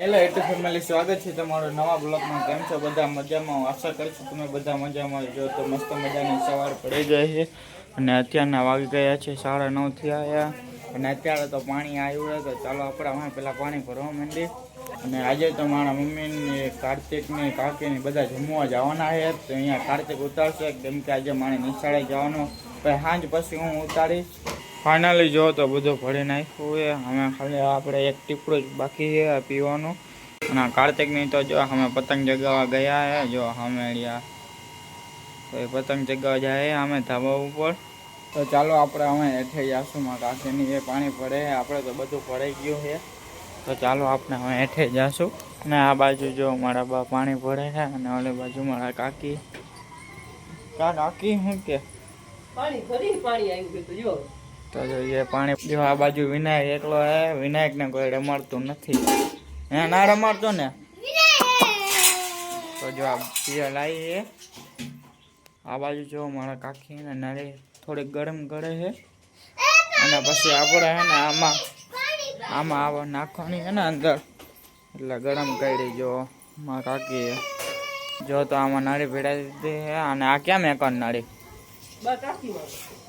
Hello A2 family સ્વાગત છે તમારો નવા બ્લોગમાં. કેમ છો? બધા મજામાં? આશા કરું છું તમે બધા મજામાં જો તો મસ્ત મજાની સવાર પડી ગઈ છે. અને અત્યારના વાગી ગયા છે સાડા નવ થયા અને અત્યારે તો પાણી આવ્યું તો ચાલો આપણે અમે પહેલાં પાણી ભરવા માંડી અને આજે તો મારા મમ્મીને, કાર્તિકને, કાકીને બધા જમવા જવાના છે. તો અહીંયા કાર્તિક ઉતારશે, કેમ કે આજે મારે નિશાળે જવાનું. પછી સાંજ પછી હું ઉતારીશ. ફાઇનલી જો તો બધું ભરી નાખ્યું છે. અમે ખાલી આપણે એક ટીપડું જ બાકી છે આ પીવાનું. અને આ કાર્તિકની તો જો અમે પતંગ ચગાવવા ગયા છે. જો અમે રહ્યા. તો એ પતંગ ચગાવવા જાય અમે ધાબા ઉપર. તો ચાલો આપણે અમે હેઠે જાશું માં કાકીની એ પાણી ભરે છે. આપણે તો બધું ભરાઈ ગયું છે. તો ચાલો આપણે હવે હેઠે જાશું. અને આ બાજુ જો મારા બા પાણી ભરે છે. અને ઓલી બાજુ મારા કાકી. કા કાકી, શું કે? પાણી ફરી પાણી આવી ગયું તું જો. તો જોઈએ પાણી જો આ બાજુ વિનાયક એકલો હે વિનાયક ને કોઈ રમાડતું નથી. હે ના રમાડતો ને? તો જો આ પીએ લાવી આ બાજુ જો મારા કાકી ને નાળી થોડીક ગરમ કરે છે અને પછી આપણે હે ને આમાં આમાં આવા નાખવાની છે ને અંદર. એટલે ગરમ કરી જો મારા કાકી જો તો આમાં નાળી ભેળાવી દીધી છે અને આ ક્યાં એકર નાળી?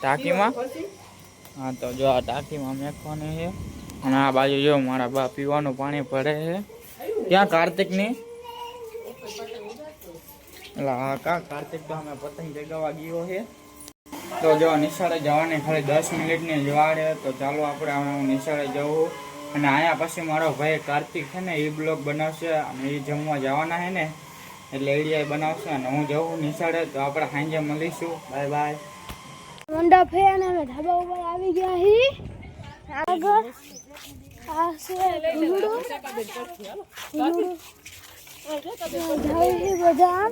ટાંકીમાં. હા, તો જો આ ટાંકીમાં મેખવાની છે. અને આ બાજુ જો મારા બા પીવાનું પાણી ભરે છે. ક્યાં કાર્તિકની? એટલે હા કા કાર્તિક તો અમે પતંગ ચગાવવા ગયો છે. તો જો નિશાળે જવાની ખાલી દસ મિનિટની જ વાર તો ચાલો આપણે હું નિશાળે જવું. અને અહીંયા પછી મારો ભાઈ કાર્તિક છે ને, એ બ્લોગ બનાવશે. અને એ જમવા જવાના છે ને, એટલે એડિયા બનાવશે. અને હું જવું નિશાળે, તો આપણે સાંજે મળીશું. Bye bye. મંડપ છે અને અમે ધાબા ઉપર આવી ગયા હી. આગળ આ છે. જાય છે બધા.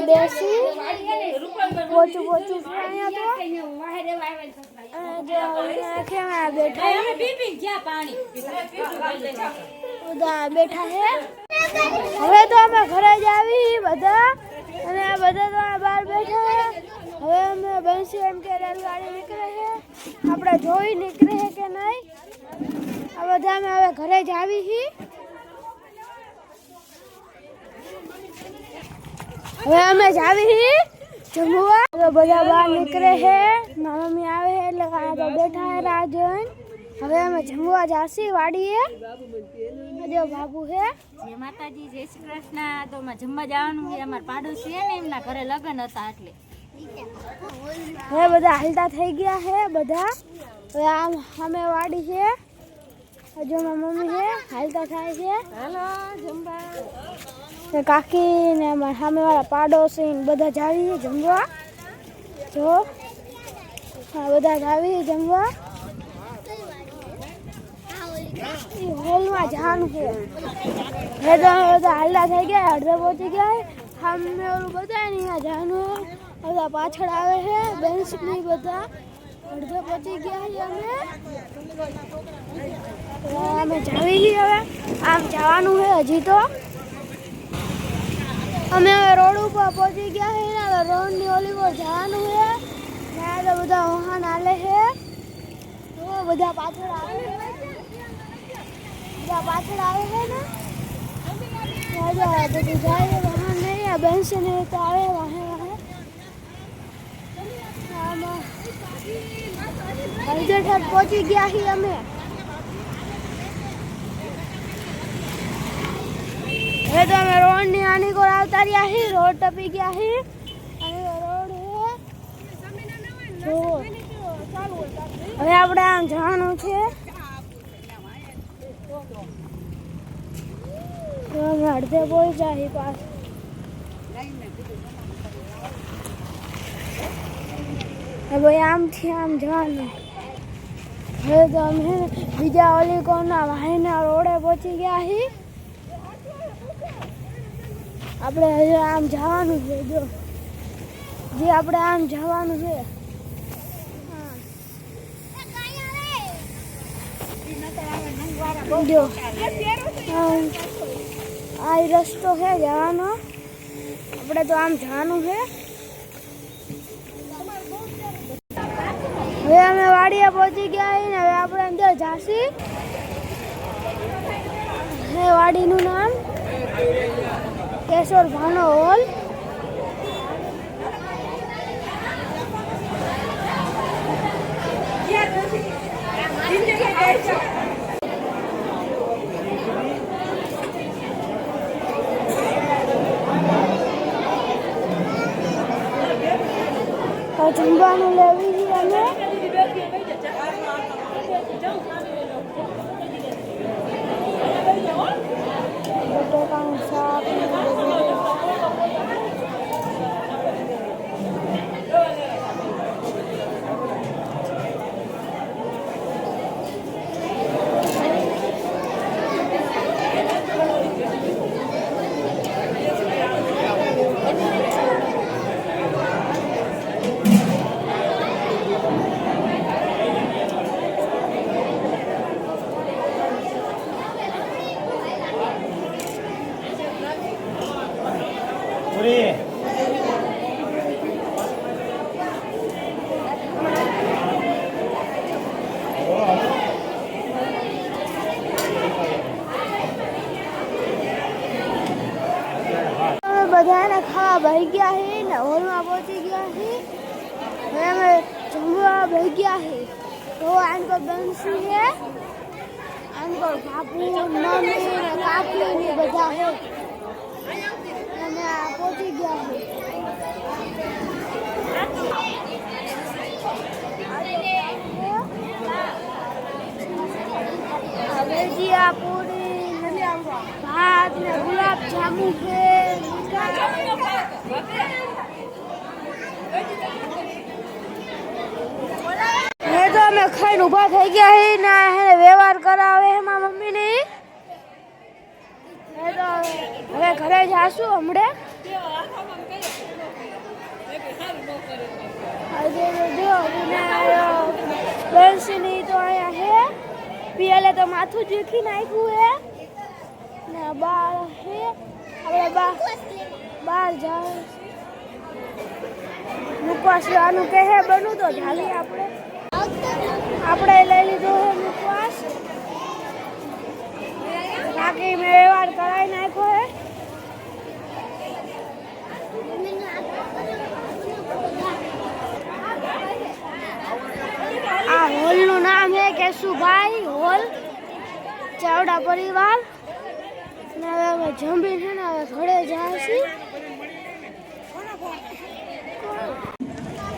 આ બેસી પોચું પોચું અહીંયા તો. અહીંયા કેવા બેઠા બધા બેઠા હે હવે તો અમે ઘરે જ આવી બધા. અને આ બધા તો આ બહાર બેઠા હવે અમે બંસી એમ કે રેલગાડી નીકળે છે. આપણે જોઈ નીકળે છે કે નહીં? આ બધા અમે હવે ઘરે જ આવી છીએ. હવે અમે જાવી જમવા. બધા બહાર નીકળે છે મારા મમ્મી આવે છે એટલે આ તો બેઠા છે રાહ જોઈને હવે અમે જમવા જાસી વાડીએ. જો બાબુ છે જય માતાજી જય શ્રી કૃષ્ણ. તો માં જમવા જવાનું છે. અમારા પાડોશી છે ને એમના ઘરે લગ્ન હતા એટલે. હવે બધા હાલતા થઈ ગયા છે બધા. હવે આમ અમે વાડી છે હજુ મારી મમ્મી છે હાલતા થાય છે. હાલો જમવા. કાકી ને અમારા સામેવાળા પાડોશી બધા જ આવી જમવા. જો બધા જ આવી જમવા હોલમાં જવાનું છે. તો બધા હાલતા થઈ ગયા, અડધે પહોંચી ગયા. સામે ઓલું બધા અહીંયા જવાનું બધા પાછળ આવે છે બેન્ચની બધા. અડધે પહોંચી ગયા અમે. અમે જાવી હવે. આમ જવાનું છે હજી તો. અમે હવે રોડ ઉપર પહોંચી ગયા છે ને હવે રોડની ઓલી પર જવાનું છે ત્યાં તો બધા વાહન હાલે છે તો બધા પાછળ આવે છે બધા પાછળ આવે છે ને રાજા બધું જાય વાહન નહીં આ બેનસે ને તો આવે વાહે વાહે આમાં અડધે ઠેઠ પહોંચી ગયા છીએ અમે હવે તો અમે રોડની આની કોર આવતા રહ્યા હી? રોડ ટપી ગયા હી? અને રોડ હે? હવે આમ જવાનું છે. અડધે હી બીજા ઓલી કોના ભાઈના રોડે પહોંચી ગયા હી? આપણે આમ જવાનું છે, જો. જે આપણે આમ જવાનું છે. જો. આ રસ્તો છે જવાનો. આપણે તો આમ જવાનું છે. હવે અમે વાડીએ પહોંચી ગયા ને, હવે આપણે અંદર હે, વાડીનું નામ. কেশর ভানল બધાને ખાવા ગયા છીએ ને હોલમાં પહોંચી ગયા હે હવે અમે જમવા બેસી ગયા છીએ તો આનકો બંસી છે આનકો બાપુ મમ્મી ને કાકી ને બધા છે અને પહોંચી ગયા હે આ પૂરી ભાત ને ગુલાબ જાંબુ છે અમે ખાઈને ઊભા થઈ ગયા હે, ને હે વ્યવહાર કરાવે એમાં મમ્મી ને હે હવે ઘરે જાશું હમણે. આજે તો અહીંયા હે. પિયલે તો માથું જીખી નાખ્યું હે. ને બાર છે આપણે બાર બહાર જાય મુકવાસ આનું કહે બનવું તો ઝાલી આપણે આપણે લઈ લીધો છે મુકવાસ બાકી મેં વ્યવહાર કરાવી નાખ્યો હે આ હોલનું નામ છે કેશુભાઈ હોલ, ચાવડા પરિવાર. ને હવે જમી છે ને હવે ઘરે જાય છે.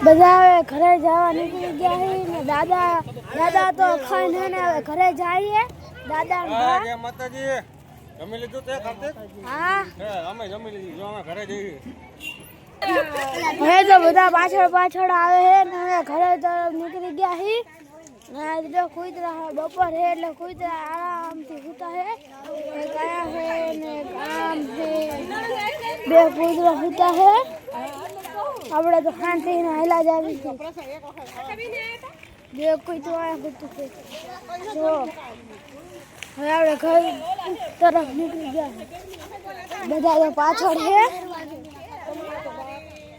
બધા હવે ઘરે જવા નીકળી ગયા છે ને દાદા દાદા તો ખાઈને ને હવે ઘરે જઈએ. દાદા ને માતાજી. જમી લીધું તે ખાતે હા. અમે જમી લીધું જો અમે ઘરે જઈએ. હવે તો બધા પાછળ પાછળ આવે છે ને હવે ઘરે તરફ નીકળી ગયા છે. ને તો કૂતરા હે બપોર છે એટલે કૂતરા છે બે કૂતરા સૂતા છે આપણે તો શાંતિને હેલા જ આવી બે બે કૂતરું આયા સૂતું છે હવે આપણે ઘર તરફ નીકળી ગયા. બધા તો પાછળ છે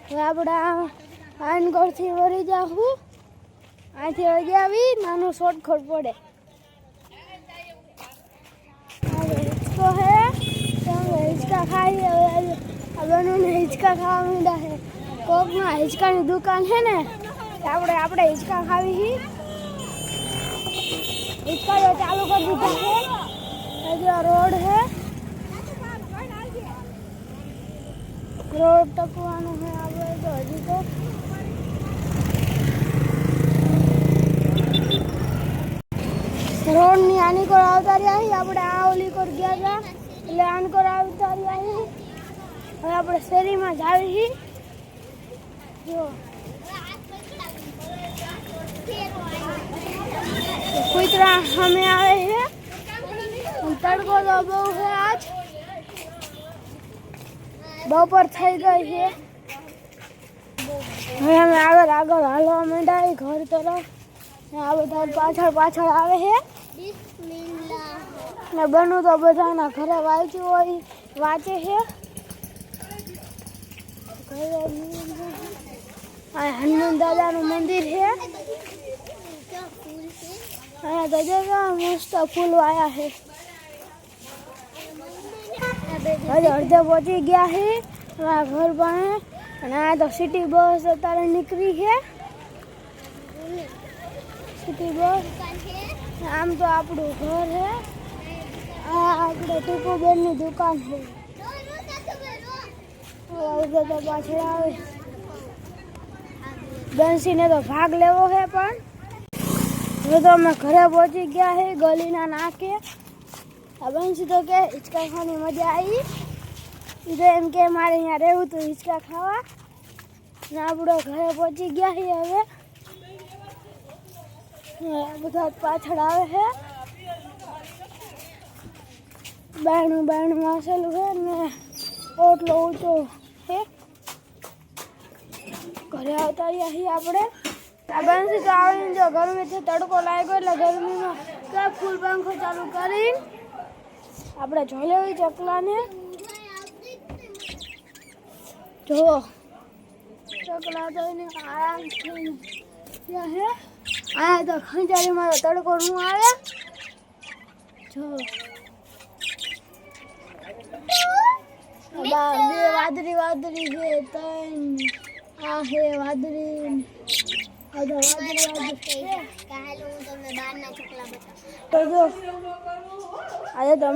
હવે આપણે આનગઢથી વળી જાઉં અહીંથી વળી આવી નાનું શોર્ટકટ પડે હવે હિંચકો હે તો અમે હિંચકા ખાઈએ હવે આ બનોને હિંચકા ખાવા માંડ્યા છે કોકમાં હિંચકાની દુકાન છે ને તો આપણે આપણે હિંચકા ખાવી હી હિંચકા તો ચાલુ કરી દીધા છે હજુ આ રોડ છે રોડ ટપવાનું છે આપણે તો હજી તો રોડની આની કોર આવતા રહ્યા છીએ આપણે આ ઓલી કોર ગયા હતા એટલે આની કોર આવતા રહ્યા છીએ હવે આપણે શેરીમાં જાવી છીએ જો. કુતરા સામે આવે છે અને તડકો તો બહુ છે આજ. બપોર થઈ ગઈ છે હવે અમે આગળ આગળ હાલવા માંડ્યા ઘર તરફ. ને આ બધા પાછળ પાછળ આવે છે ને બનવું તો બધાના ઘરે વાંચ્યું હોય, વાંચે છે? ઘરે આ હનુમાન દાદાનું મંદિર છે. અહીંયા તો જો મસ્ત ફૂલ વાયા છે. હજી અડધે પહોંચી ગયા છે અમારા ઘર પાસે. અને આ તો સિટી બસ અત્યારે નીકળી છે. City bus. આમ તો આપણું ઘર છે. આ આપણે ટીપુબેનની દુકાન છે. પાછળ આવે બંસીને તો ભાગ લેવો છે પણ. હવે તો અમે ઘરે પહોંચી ગયા છે ગલીના નાકે. આ બંસી તો કે હિંચકા ખાવાની મજા આવી. તો એમ કે મારે અહીંયા રહેવું તો હિંચકા ખાવા. ને આપણે ઘરે પહોંચી ગયા છીએ હવે. બધા પાછળ આવે છે. બાયણું બાયણું વાસેલું છે ને ઓટલો ઊંચો છે ઘરે આવતા રહ્યા છીએ આપણે આ બંસી તો આવીને જો ગરમીથી તડકો લાગ્યો એટલે ગરમીમાં કે ફૂલ પંખો ચાલુ કરીને આપણે જોઈ લેવી ચકલાને જુઓ ચકલા તો એને આરામથી ત્યાં હે આ તો ખંજારીમાં તો તડકો નું આવે જો બા વાદળી વાદળી છે ત્રણ. આ હે વાદળી. આજે તો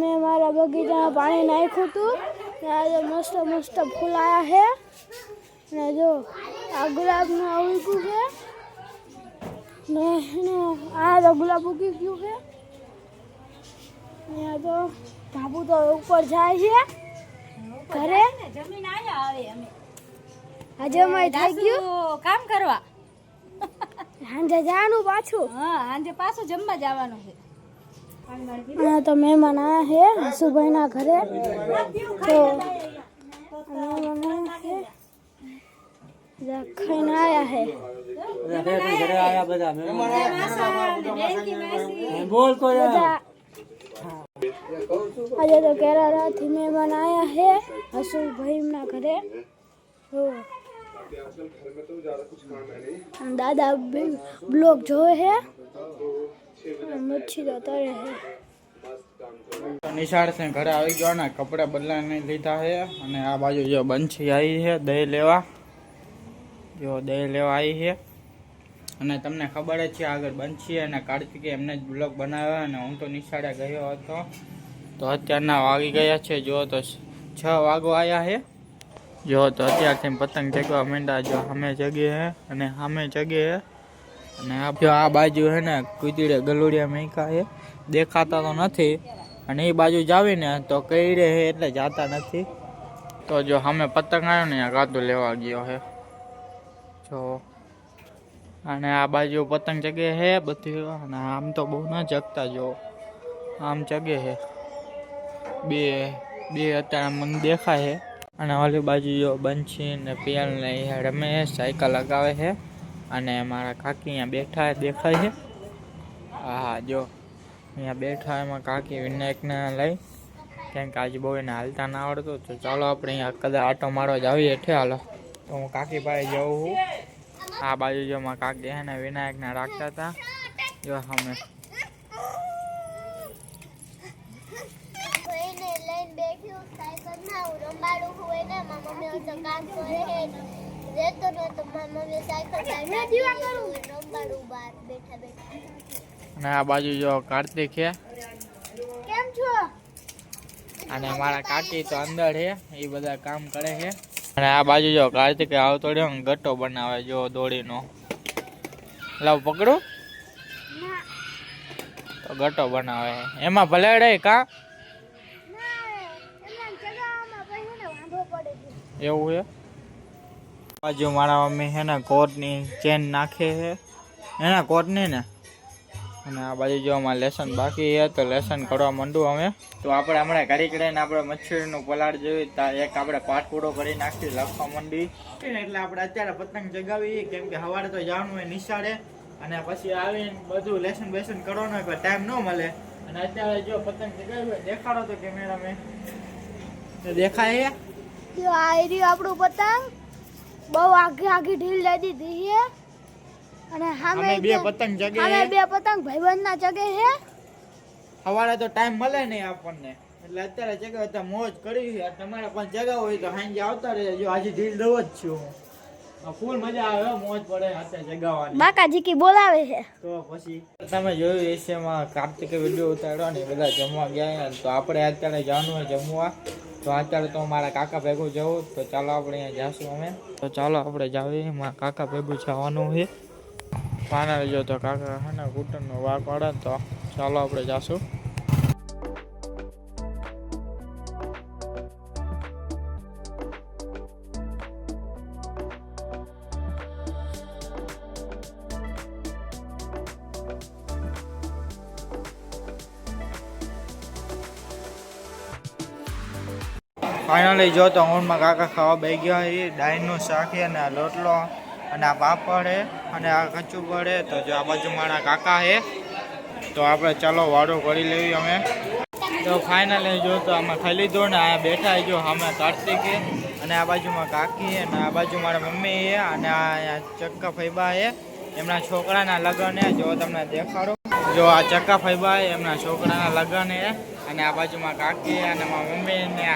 મેં મારા બગીચામાં પાણી નાખ્યું હતું. ને આજે મસ્ત મસ્ત ફૂલ આવ્યા છે. ને જો આ ગુલાબનું ઉગ્યું છે. ને આ તો ગુલાબ ઉગી ગયું છે. ને આ તો ધાબુ તો ઉપર જાય છે. ઘરે? જમીન આયા આવે અમે. આજે અમારે થઈ ગયું? કામ કરવા. સાંજે જવાનું પાછું? હા હાંજે પાછું જમવા જવાનું છે. અહીંયા તો મહેમાન આવ્યા છે હસુભાઈના ઘરે. તો મહેમાન છે. ખાઈને છે. બોલ બધા આજે તો કેરાલાથી મહેમાન આવ્યા છે હસુભાઈના ઘરે તો અને દાદા બ્લોગ જોવે છે અને મચ્છી તો તરે છે નિશાળ છે ઘરે આવી ગયો ને કપડા બદલાને લીધા છે અને આ બાજુ જો બંછી આવી છે દહીં લેવા જો દહીં લેવા આવી છે અને તમને ખબર જ છે, આગળ બંછી અને કાર્તિકે એમને જ બ્લોગ બનાવ્યો અને હું તો નિશાળે ગયો હતો. તો અત્યારના વાગી ગયા છે, જો તો છ વાગો આવ્યા છે જો તો અત્યારથી પતંગ ચગવા માંડ્યા, જો સામે જગે હે અને સામે જગે હે. અને આ જો આ બાજુ હે ને કુતીડે ગલુડિયા મેકા છે દેખાતા તો નથી, અને એ બાજુ જાવીને તો કઈ રે હે એટલે જાતા નથી. તો જો સામે પતંગ આવ્યો ને આ કાતું લેવા ગયો હે. જો અને આ બાજુ પતંગ ચગે હે બધી. અને આમ તો બહુ ના જગતા જો. આમ ચગે હે. બે બે અત્યારે મને દેખાય છે અને ઓલી બાજુ જો બંછી ને પિયલ ને એ રમે છે સાયકલ લગાવે છે અને મારા કાકી અહીંયા બેઠા દેખાય છે હા જો. અહીંયા બેઠા એમાં કાકી વિનાયકને લઈ. કેમ કે આજે બહુ એને હાલતા ના આવડતું. તો ચાલો આપણે અહીંયા કદાચ આટો મારવા જ આવીએ ઠે હાલો. તો હું કાકી પાસે જાઉં છું આ બાજુ જો મારા કાકી હે ને વિનાયકને રાખતા હતા. જો અમે. ના ને અને આ બાજુ જો કાર્તિક છે. કેમ છો? અને મારા કાકી તો અંદર છે એ બધા કામ કરે છે. અને આ બાજુ જો કાર્તિકે આવતો રહ્યો ને ગટ્ટો બનાવે જો દોડીનો. લાવ પકડું. તો ગટ્ટો બનાવે. એમાં ભલે કા? એવું છે? બાજુ મારા મમ્મી છે ને કોટની ચેન નાખે છે. એના કોટની ને? અને આ બાજુ જો અમારે લેસન બાકી છે, તો લેસન કરવા માંડું અમે તો આપણે હમણાં ઘડી કરીને આપણે મચ્છરનું પલાળ જોયું એક આપણે પાઠ કરી નાખી, લખવા માંડી. એટલે આપણે અત્યારે પતંગ ચગાવી કેમ કે સવારે તો જવાનું હોય નિશાળે. અને પછી આવીને બધું લેસન બેસન કરવાનું હોય ટાઈમ ન મળે. અને અત્યારે જો પતંગ જગાવી હોય, દેખાડો તો કેમેરા મેં. દેખાય આપણું પતંગ. બહુ આખી આખી ઢીલ દઈ દીધી છે. અને સામે બે પતંગ સામે ચગે બે પતંગ ભાઈબંધના જગે છે સવારે તો ટાઈમ મળે નહીં આપણને. એટલે અત્યારે જગ્યા તો મોજ કરી તમારે પણ જગ્યા હોય તો સાંજે આવતા રહેજો. આજે ઢીલ દવ જ છું ફૂલ મજા આવે મોજ પડે હાથે જગાવવાની બાકાજી કી બોલાવે છે. તો પછી તમે જોયું હશે કાર્તિકે વીડિયો ઉતાર્યો ને બધા જમવા ગયા તો આપણે અત્યારે જવાનું હોય જમવા. તો અત્યારે તો મારા કાકા ભેગું જવું. તો ચાલો આપણે અહીંયા જઈશું અમે. તો ચાલો આપણે જાવી. મારા કાકા ભેગું જવાનું છે. પાના જો તો કાકા હાના ઘૂંટણનો વાર પાડે તો ચાલો આપણે જાશું. ફાઇનલી જો તો ઊંડમાં કાકા ખાવા બે ગયા એ ડાયનું શાક અને લોટલો અને આ પાપડ અને આ કચુંબર પડે તો જો આ બાજુ મારા કાકા છે તો આપણે ચાલો વાડો કરી લેવી અમે. તો ફાઇનલી જો તો અમે ખાઈ લીધો ને આ બેઠા જો અમે કાર્તિકે. અને આ બાજુમાં કાકી અને આ બાજુ મારા મમ્મી છે અને આ ચક્કા ફૈબા છે એમના છોકરાના લગ્ન છે જો તમને દેખાડો. જો આ ચક્કા ફૈબા છે એમના છોકરાના લગ્ન છે અને આ બાજુમાં કાકી અને મારા મમ્મી ને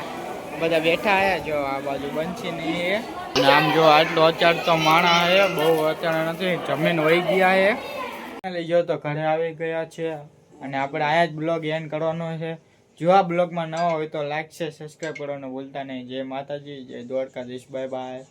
બધા બેઠા છે જો આ બાજુ બંછી છે અને આમ જો આટલો અચાર તો માણા છે બહુ અચાર નથી, જમીન વહી ગયા છે લઈ જો તો ઘરે આવી ગયા છે. અને આપણે આયા જ બ્લોગ એન્ડ કરવાનો છે. જો આ બ્લોગમાં નવા હોય તો લાઈક છે સબસ્ક્રાઈબ કરવાનું ભૂલતા નહીં. જય માતાજી, જય દ્વારકાધીશ બાય બાય